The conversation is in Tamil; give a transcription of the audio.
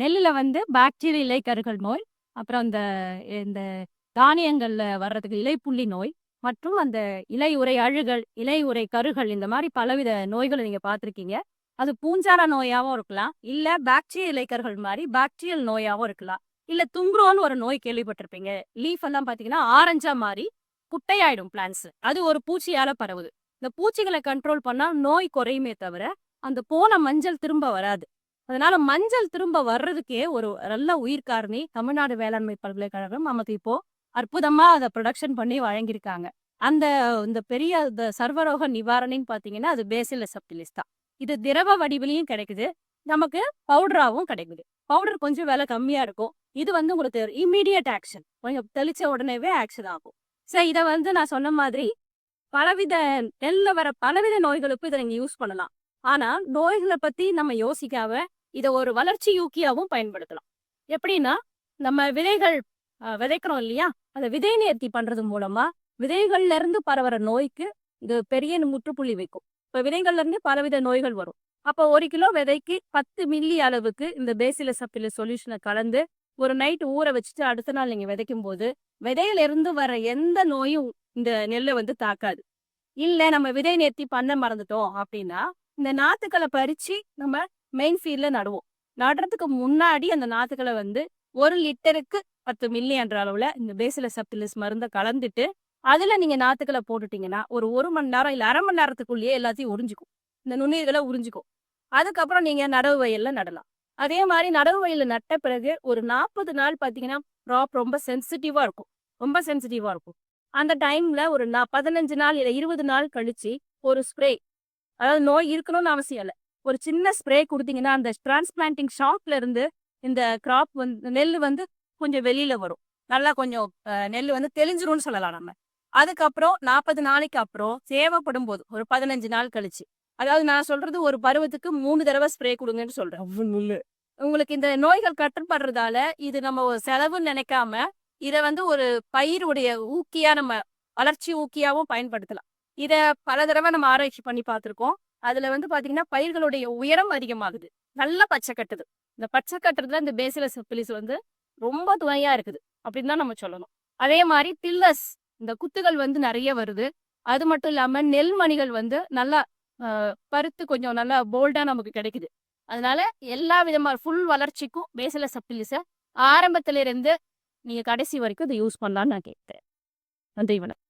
நெல்லில் வந்து பாக்டீரிய இலைக்கருகள் நோய் அப்புறம் அந்த இந்த தானியங்கள்ல வர்றதுக்கு இலைப்புள்ளி நோய் மற்றும் அந்த இலை உரை அழுகல் இலை உரை கருகள் இந்த மாதிரி பலவித நோய்களை நீங்க பார்த்துருக்கீங்க. அது பூஞ்சார நோயாவும் இருக்கலாம் இல்ல பாக்டீரிய இலைக்கருகள் மாதிரி பாக்டீரியல் நோயாவும் இருக்கலாம் இல்ல துங்குரோன்னு ஒரு நோய் கேள்விப்பட்டிருப்பீங்க. லீஃப் எல்லாம் பாத்தீங்கன்னா ஆரஞ்சா மாதிரி குட்டையாயிடும் பிளான்ஸ் அது ஒரு பூச்சியால பரவுது. இந்த பூச்சிகளை கண்ட்ரோல் பண்ணால் நோய் குறையுமே தவிர அந்த போன மஞ்சள் திரும்ப வராது. அதனால மஞ்சள் திரும்ப வர்றதுக்கே ஒரு நல்ல உயிர்காரணி தமிழ்நாடு வேளாண்மை பல்கலைக்கழகம் நமக்கு இப்போ அற்புதமா அதை ப்ரொடக்ஷன் பண்ணி வழங்கியிருக்காங்க. அந்த இந்த பெரிய இந்த சர்வரோக நிவாரணின்னு பாத்தீங்கன்னா அது பேசில் சப்டிலிஸ் தான். இது திரவ வடிவிலையும் கிடைக்குது. நமக்கு பவுடராகவும் கிடைக்குது. பவுடர் கொஞ்சம் விலை கம்மியா இருக்கும். இது வந்து உங்களுக்கு இம்மீடியட் ஆக்ஷன் கொஞ்சம் தெளிச்ச உடனேவே ஆக்ஷன் ஆகும். சரி இதை வந்து நான் சொன்ன மாதிரி பலவித நெல்ல வர பலவித நோய்களுக்கு இதை நீங்க யூஸ் பண்ணலாம். ஆனா நோய்களை பத்தி நம்ம யோசிக்காம இதை ஒரு வளர்ச்சி ஊக்கியாவும் பயன்படுத்தலாம். எப்படின்னா நம்ம விதைகள் விதைக்கிறோம் இல்லையா? அதை விதை நேர்த்தி பண்றது மூலமா விதைகள்ல இருந்து பரவுற நோய்க்கு இது பெரிய முற்றுப்புள்ளி வைக்கும். இப்ப விதைகள்ல இருந்து பலவித நோய்கள் வரும். அப்போ ஒரு கிலோ விதைக்கு பத்து மில்லி அளவுக்கு இந்த பேசில சப்பில சொல்யூஷனை கலந்து ஒரு நைட் ஊற வச்சுட்டு அடுத்த நாள் நீங்க விதைக்கும் போது விதையில இருந்து வர எந்த நோயும் இந்த நெல்லை வந்து தாக்காது. இல்ல நம்ம விதை நேர்த்தி பண்ண மறந்துட்டோம் அப்படின்னா இந்த நாத்துக்களை பறிச்சு நம்ம மெயின் ஃபீல்ட்ல நடுவோம். நடுறதுக்கு முன்னாடி அந்த நாத்துக்களை வந்து ஒரு லிட்டருக்கு பத்து மில்லி என்ற அளவுல இந்த பேசில சப்டிலிஸ் மருந்தை கலந்துட்டு அதுல நீங்க நாத்துக்களை போட்டுட்டீங்கன்னா ஒரு ஒரு மணி நேரம் இல்ல அரை மணி நேரத்துக்குள்ளேயே எல்லாத்தையும் உறிஞ்சிக்கும். இந்த நுண்ணுயிர்களை உறிஞ்சிக்கும். அதுக்கப்புறம் நீங்க நடவு வயல்ல நடலாம். அதே மாதிரி நடவு வயலில் நட்ட பிறகு ஒரு நாற்பது நாள் பாத்தீங்கன்னா க்ராப் ரொம்ப சென்சிட்டிவாக இருக்கும். ரொம்ப சென்சிட்டிவாக இருக்கும். அந்த டைம்ல ஒரு நா பதினஞ்சு நாள் இல்ல இருபது நாள் கழிச்சு ஒரு ஸ்ப்ரே அதாவது நோய் இருக்கணும்னு அவசியம் இல்லை. ஒரு சின்ன ஸ்ப்ரே கொடுத்தீங்கன்னா அந்த டிரான்ஸ்பிளான்டிங் ஷாப்ல இருந்து இந்த கிராப் வந்து நெல் வந்து கொஞ்சம் வெளியில வரும். நல்லா கொஞ்சம் நெல் வந்து தெளிஞ்சிரும்னு சொல்லலாம் நம்ம. அதுக்கப்புறம் நாற்பது நாளைக்கு அப்புறம் தேவைப்படும் போது ஒரு பதினஞ்சு நாள் கழிச்சு. அதாவது நான் சொல்றது ஒரு பருவத்துக்கு மூணு தடவை ஸ்ப்ரே கொடுங்கன்னு சொல்றேன். உங்களுக்கு இந்த நோய்கள் கட்டுப்படுறதால இது நம்ம செலவுன்னு நினைக்காம இத வந்து ஒரு பயிருடைய ஊக்கியா நம்ம வளர்ச்சி ஊக்கியாவும் பயன்படுத்தலாம். இத பல தடவை நம்ம ஆராய்ச்சி பண்ணி பார்த்திருக்கோம். அதுல வந்து பாத்தீங்கன்னா பயிர்களுடைய உயரம் அதிகமாகுது. நல்ல பச்சை கட்டுது. இந்த பச்சை கட்டுறதுல இந்த பேசிலஸ் பிலிஸ் வந்து ரொம்ப துணையா இருக்குது. அப்படின்னு தான் நம்ம சொல்லணும். அதே மாதிரி டில்லஸ் இந்த குத்துகள் வந்து நிறைய வருது. அது மட்டும் இல்லாம நெல்மணிகள் வந்து நல்லா ஆஹ், பருத்து கொஞ்சம் நல்லா போல்டா நமக்கு கிடைக்குது. அதனால எல்லா விதமான ஃபுல் வளர்ச்சிக்கும் பேசில சப்பிலிச ஆரம்பத்துல இருந்து நீங்க கடைசி வரைக்கும் இதை யூஸ் பண்ணலாம்னு நான் கேட்டேன் நன்றி வணக்கம்.